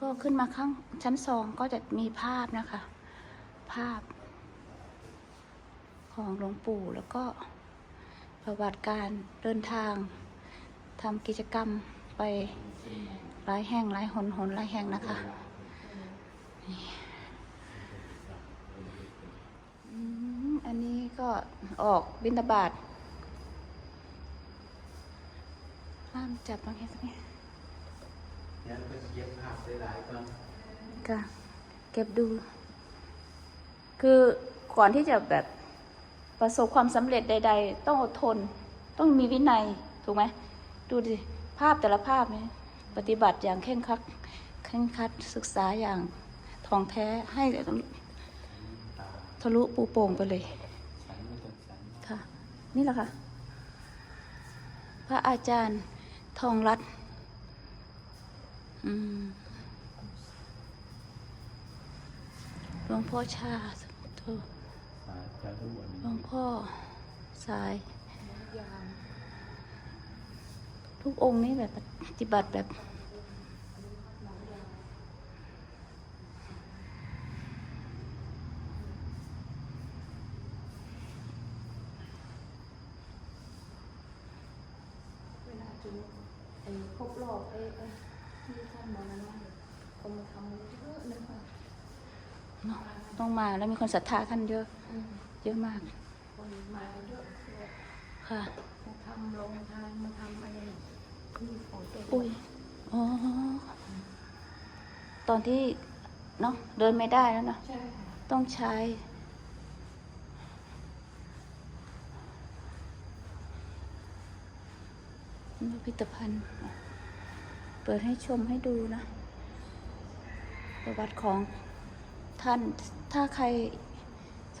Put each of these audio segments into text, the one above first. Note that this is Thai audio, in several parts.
ก็ขึ้นมาข้างชั้นสองก็จะมีภาพนะคะ ภาพ ของหลวงปู่แล้วก็ประวัติการเดินทางทำกิจกรรมไปหลายแห่งหลายหนหนหลายแห่งนะคะอันนี้ก็ออกบินตบาทห้ามจับบางแห่งสักนิด เนี่ยเราก็เก็บภาพหลายๆก่อนค่ะเก็บดู คือก่อนที่จะแบบประสบความสำเร็จใด ๆ ต้องอดทน ต้องมีวินัยถูกไหมดูดิภาพแต่ละภาพเนี่ยปฏิบัติอย่างเคร่งคัดเคร่งคัดศึกษาอย่างทองแท้ให้ทะลุปูโป่งไปเลยค่ะ นี่แหละค่ะ พระอาจารย์ทองรัตน์ หลวงพ่อชาสมุทโธสายจะรู้อันหลวงพ่อสาย ทุกองค์นี่แบบปฏิบัติแบบเวลาจุไอ้ครบรอบไอ้ ไอ้ที่ท่านบอกนะว่าคนมาทำเยอะเลยค่ะเนาะต้องมาแล้วมีคนศรัทธาท่านเยอะอืมเยอะมาก คนมากันเยอะเลยค่ะมาทำลงทานมาทำอะไรนี่ของตัวอุ้ยอ๋อตอนที่เนาะเดินไม่ได้แล้วเนาะใช่ค่ะต้องใช้พิพิธภัณฑ์เปิดให้ชมให้ดูนะประวัติของท่านถ้าใคร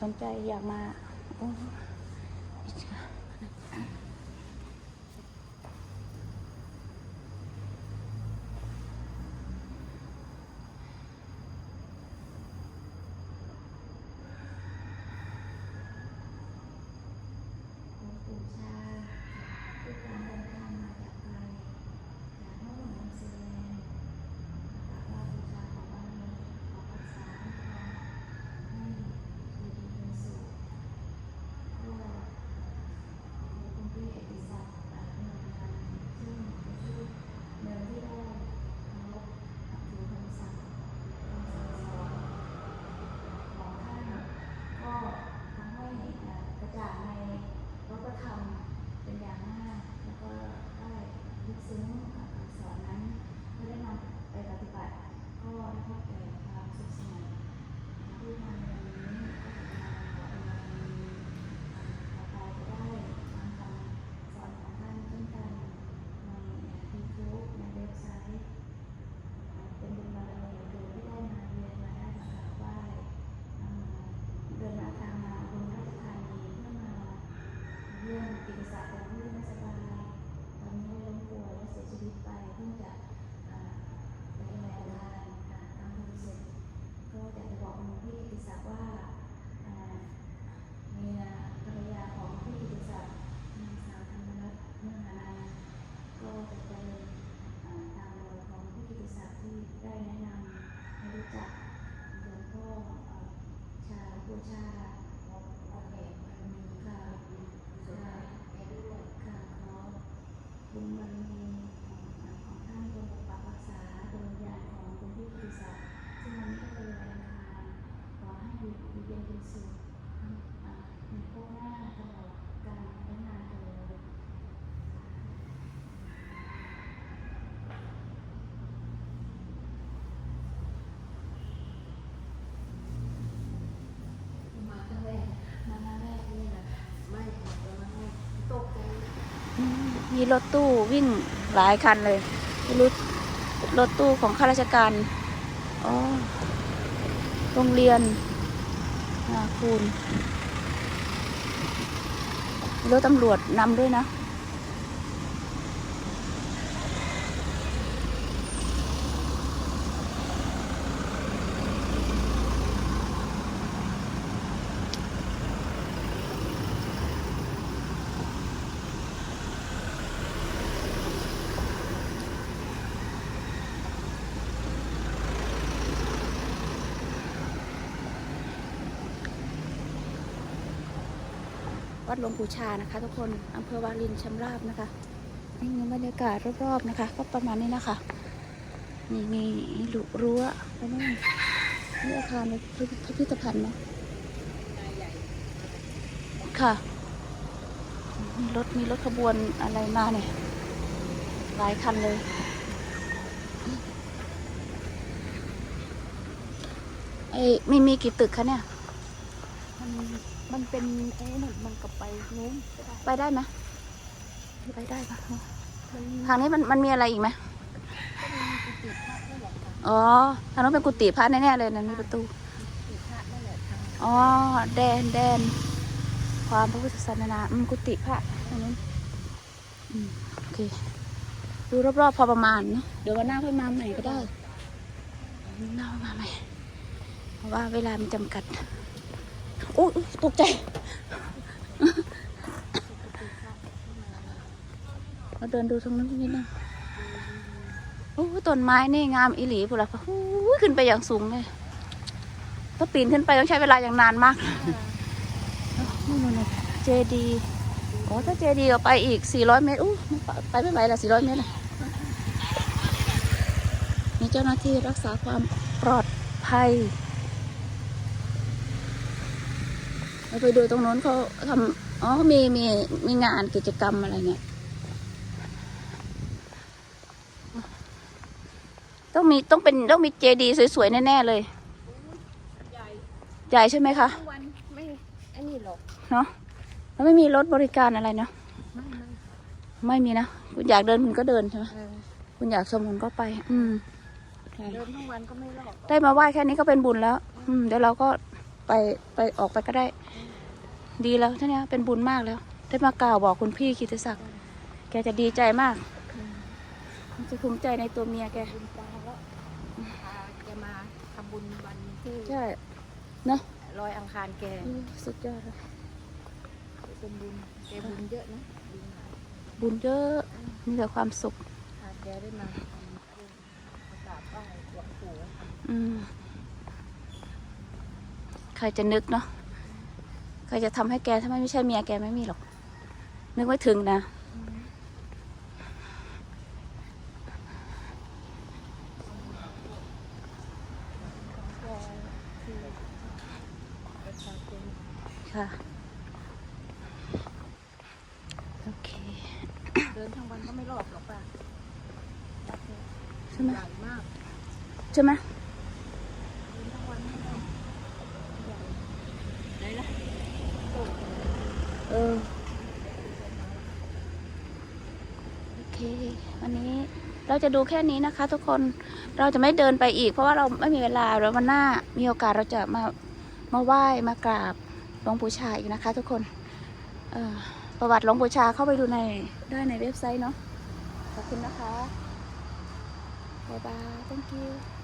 สนใจอยากมาโอ้อิจฉา หลวงปู่ชาทุกการเดินทางมาจากไกลจากโน่นนิวซีแลนด์กราบไหว้บูชาของบารมีขอรักษาให้อยู่ดีเป็นสุขก็คุณพี่เอกศักดิ์หนึ่งงานซึ่งเป็นชื่อเดิมที่ได้เคารพนับถือคำสั่งคำสั่งสอนของท่านก็ทำให้เอ่อกระจ่างในวัฒนธรรมเป็นอย่างมาก แล้วก็ได้ลึกซึ้งคำสอนนั้นเมื่อได้นำไปปฏิบัติ ก็ได้พบแต่ความสุขสนานที่มาในวันนี้ก็จะมาขอเป็นวันนี้ต่อไปจะได้ฟังคำสอนของท่านเช่นกันในยูทูบในเว็บไซต์ เป็นบุญบารมีโดยที่ได้มาเรียนมาได้มากราบไหว้เอ่อเดินมาทางมาบนราชธานีเพื่อมาเยี่ยมกิติศักดิ์ของที่ไม่สบายตอนนี้ล้มป่วยและเสียชีวิตไปเพิ่งจะเอ่อไปในโรงพยาบาลค่ะทำบุญเสร็จก็อยากจะบอกหลวงพี่กิติศักดิ์ ว่าเอ่อเมียภรรยาของผู้กิติศัตินางสาวธรรมรัตน์เมื่อหานันท์ก็จะเป็นตามรอยของผู้กิติศัติที่ได้แนะนำให้รู้จักหลวงพ่อชาบูชาอกออกแบบมีค่ะค่ะค่ะขอบุญบารมีของของท่านจงปกปักรักษาดวงวิญญาณของคุณพี่กิติศักดิ์ซึ่งวันนี้ก็เป็นวันอังคารขอให้อยู่ดี เป็นสุขมีโชคหน้าตลอดการและนานเถิดมาครั้งแรกมาครั้งแรกนี่แหละไม่ขอตัวมาให้ตกใจอืมมีรถตู้วิ่งหลายคันเลยรถรถตู้ของข้าราชการ อ๋อ โรงเรียน คูณรถตำรวจนำด้วยนะ วัดหลวงปู่ชานะคะ ทุกคนอำเภอวารินชำราบนะคะนี่บรรยากาศรอบๆนะคะ ก็ประมาณนี้นะคะ นี่มีรั้วแล้วนี่นี่อาคารในพิพิธภัณฑ์นะค่ะมีรถมีรถขบวนอะไรมาเนี่ยหลายคันเลยไอ้มีมีกี่ตึกคะเนี่ยมัน มันเป็นไอ้นั่นมันก็ไปนู้นไปได้ไหมไปได้ปะมันทางนี้มันมันมีอะไรอีกไหมก็มีกุฏิพระนั่นแหละค่ะอ๋อทางนั้นเป็นกุฏิพระแน่ๆเลยนะมีประตูกุฏิพระนั่นแหละทางอ๋อแดนแดนความพระพุทธศาสนาอืมกุฏิพระตรงนั้นอืมโอเคดูรอบๆพอประมาณเนาะเดี๋ยววันหน้าค่อยมาใหม่ก็ได้วันหน้าค่อยมาใหม่เพราะว่าเวลามันจำกัด อุ๊ยอุ๊ยตกใจเราเดินดูตรงนั้นนิดนึงโอ้ต้นไม้นี่งามอีหลีพูดละโอ้ยขึ้นไปอย่างสูงเลยถ้าปีนขึ้นไปต้องใช้เวลาอย่างนานมากเจดีโอ้ถ้าเจดีก็ไปอีก 400 เมตรอู้ไปไม่ไหวละ 400 เมตรละมีเจ้าหน้าที่รักษาความปลอดภัย เราไปดูตรงโน้นเขาทำอ๋อเขามีมีมีงานกิจกรรมอะไรเนี่ยต้องมีต้องเป็นต้องมีเจดีสวยๆแน่ๆเลย ใหญ่ใหญ่ใช่ไหมคะทั้งวันไม่อันนี้หรอกเนาะแล้วไม่มีรถบริการอะไรเนาะไม่ไม่ไม่มีนะคุณอยากเดินคุณก็เดินใช่ไหมเออคุณอยากชมคุณก็ไป อืมเดินทั้งวันก็ไม่รอดได้มาไหว้แค่นี้ก็เป็นบุญแล้ว อืมเดี๋ยวเราก็ ไปไปออกไปก็ได้ ดีแล้วท่านี้เป็นบุญมากแล้ว ได้มากล่าวบอกคุณพี่กิติศักดิ์แกจะดีใจมากจะภูมิใจในตัวเมียแกบุญตาแล้วพาแกมาทำบุญวันที่ใช่เนาะลอยอังคารแกอืมสุดยอดเลยเป็นบุญแกบุญเยอะนะบุญหลายบุญเยอะมีแต่ความสุขพาแกได้มาทำบุญกราบไหว้หลวงปู่อืม ใครจะนึกเนาะใครจะทำให้แกถ้าไม่ใช่เมียแกไม่มีหรอก นึกไม่ถึงนะแกคือประชาชนค่ะ โอเค เดินทั้งวันก็ไม่รอดหรอกป่ะใช่ไหมใหญ่มากใช่ไหม เดินทั้งวันไม่รอดใหญ่ไหนล่ะโอ้ เออ โอ เควันนี้เราจะดูแค่นี้นะคะ ทุกคนเราจะไม่เดินไปอีก เพราะว่าเราไม่มีเวลาแล้ววันหน้ามีโอกาสเราจะมามาไหว้มากราบหลวงปู่ชาอีกนะคะ ทุกคนประวัติหลวงปู่ชาเข้าไปดูในได้ในเว็บไซต์เนาะขอบคุณนะคะบ๊ายบาย thank you